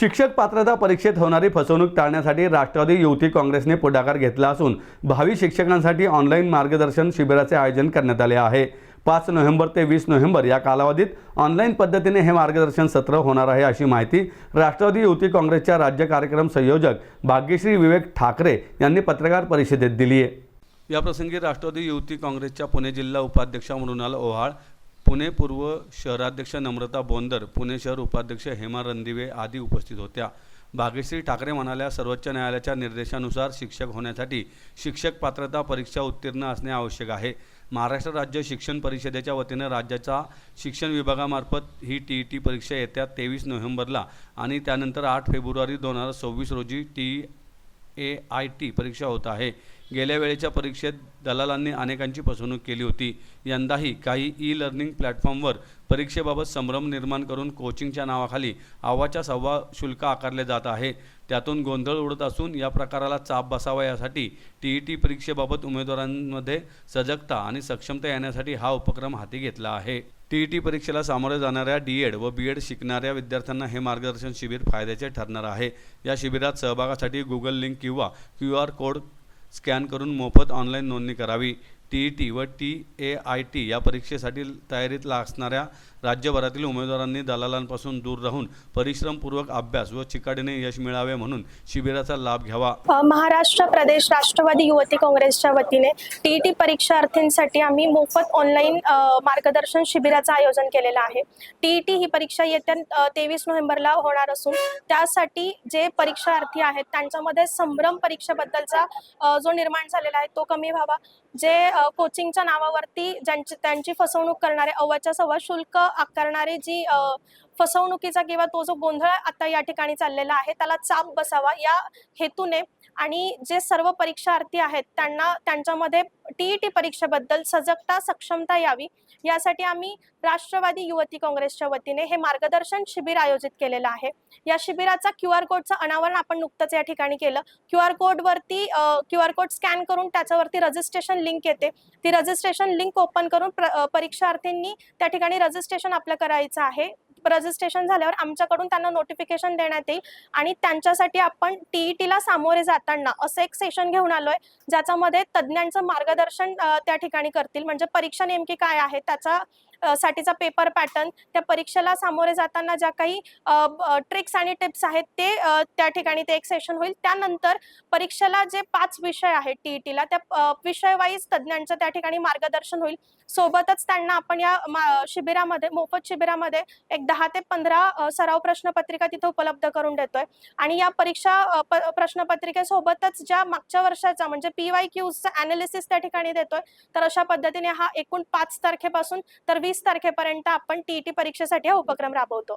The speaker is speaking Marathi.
शिक्षक पात्रता परीक्षेत होणारी फसवणूक टाळण्यासाठी राष्ट्रवादी युवती काँग्रेसने पुढाकार घेतला असून भावी शिक्षकांसाठी ऑनलाईन मार्गदर्शन शिबिराचे आयोजन करण्यात आले आहे. पाच नोव्हेंबर ते वीस नोव्हेंबर या कालावधीत ऑनलाईन पद्धतीने हे मार्गदर्शन सत्र होणार आहे अशी माहिती राष्ट्रवादी युवती काँग्रेसच्या राज्य कार्यक्रम संयोजक भाग्यश्री विवेक ठाकरे यांनी पत्रकार परिषदेत दिली आहे. याप्रसंगी राष्ट्रवादी युवती काँग्रेसच्या पुणे जिल्हा उपाध्यक्षा मृणाल ओहाळ. पुणे पूर्व शहराध्यक्ष नम्रता बोंदर पुणे शहर उपाध्यक्ष हेमा रणदिवे आदी उपस्थित होत्या. भाग्यश्री ठाकरे म्हणाल्या सर्वोच्च न्यायालयाच्या निर्देशानुसार शिक्षक होण्यासाठी शिक्षक पात्रता परीक्षा उत्तीर्ण असणे आवश्यक आहे. महाराष्ट्र राज्य शिक्षण परिषदेच्या वतीनं राज्याच्या शिक्षण विभागामार्फत ही टी ई टी परीक्षा येत्या तेवीस नोव्हेंबरला आणि त्यानंतर आठ फेब्रुवारी दोन हजार सव्वीस रोजी टी ए आय टी परीक्षा होत आहे. गेल्या वेळेच्या परीक्षेत दलालांनी अनेकांची फसवणूक केली होती. यंदाही काही ई लर्निंग प्लॅटफॉर्मवर परीक्षेबाबत संभ्रम निर्माण करून कोचिंगच्या नावाखाली आवाच्या सव्वा शुल्क आकारले जात आहे. त्यातून गोंधळ उडत असून या प्रकाराला चाप बसावा यासाठी टी ई टी परीक्षेबाबत उमेदवारांमध्ये सजगता आणि सक्षमता येण्यासाठी हा उपक्रम हाती घेतला आहे. टी ई टी परीक्षेला सामोरे जाणाऱ्या डी एड व बी एड शिकणाऱ्या विद्यार्थ्यांना हे मार्गदर्शन शिबिर फायद्याचे ठरणार आहे. या शिबिरात सहभागासाठी गुगल लिंक किंवा क्यू आर कोड स्कॅन करून मोफत ऑनलाईन नोंदणी करावी. टी ई टी व टी ए आय टी या परीक्षेसाठी तयारीत असणाऱ्या राज्यभरातील उमेदवारांनी दलालांपासून दूर राहून परिश्रमपूर्वक अभ्यास व चिकाटीने यश मिळावे म्हणून शिबिराचा लाभ घ्यावा. महाराष्ट्र प्रदेश राष्ट्रवादी युवती काँग्रेसच्या वतीने टी टी परीक्षार्थींसाठी आम्ही मोफत ऑनलाईन मार्गदर्शन शिबिराचं आयोजन केलेलं आहे. टी टी ही परीक्षा येत्या तेवीस नोव्हेंबरला होणार असून त्यासाठी जे परीक्षार्थी आहेत त्यांच्यामध्ये संभ्रम परीक्षेबद्दलचा जो निर्माण झालेला आहे तो कमी व्हावा. जे कोचिंगच्या नावावरती ज्यांची त्यांची फसवणूक करणारे अव्वाच्या सव्वा शुल्क आकारणारे जी फसवणुकीचा किंवा तो जो गोंधळ आता या ठिकाणी चाललेला आहे त्याला चाप बसावा या हेतूने आणि जे सर्व परीक्षार्थी आहेत त्यांना त्यांच्यामध्ये टी टी परीक्षेबद्दल सजगता सक्षमता यावी यासाठी आम्ही राष्ट्रवादी युवती काँग्रेसच्या वतीने हे मार्गदर्शन शिबिर आयोजित केलेलं आहे. या शिबिराचा क्यू आर कोडचं अनावरण आपण नुकतंच या ठिकाणी केलं. क्यू आर कोडवरती क्यू आर कोड स्कॅन करून त्याच्यावरती रजिस्ट्रेशन लिंक येते. ती रजिस्ट्रेशन लिंक ओपन करून प्र- परीक्षार्थींनी त्या ठिकाणी रजिस्ट्रेशन आपलं करायचं आहे. रजिस्ट्रेशन झाल्यावर आमच्याकडून त्यांना नोटिफिकेशन देण्यात येईल. आणि त्यांच्यासाठी आपण टीईटीला सामोरे जाताना असं एक सेशन घेऊन आलोय ज्याच्यामध्ये तज्ज्ञांचं मार्गदर्शन त्या ठिकाणी करतील. म्हणजे परीक्षा नेमकी काय आहे त्याचा साठीचा पेपर पॅटर्न त्या परीक्षेला सामोरे जाताना ज्या काही ट्रिक्स आणि टिप्स आहेत ते त्या ठिकाणी ते एक सेशन होईल. त्यानंतर परीक्षेला जे पाच विषय आहेत टीईटीला त्या अ, विषय वाईज तज्ज्ञांचं त्या ठिकाणी मार्गदर्शन होईल. सोबतच त्यांना आपण या मा- शिबिरामध्ये मोफत शिबिरामध्ये एक दहा ते पंधरा सराव प्रश्नपत्रिका तिथे उपलब्ध करून देतोय. आणि या परीक्षा प- प्रश्नपत्रिकेसोबतच ज्या मागच्या वर्षाचा म्हणजे पी वाय क्यूजचा अनालिसिस त्या ठिकाणी देतोय. तर अशा पद्धतीने हा एकूण पाच तारखेपासून तर वीस तारखेपर्यंत आपण टीईटी परीक्षेसाठी हा उपक्रम राबवतो.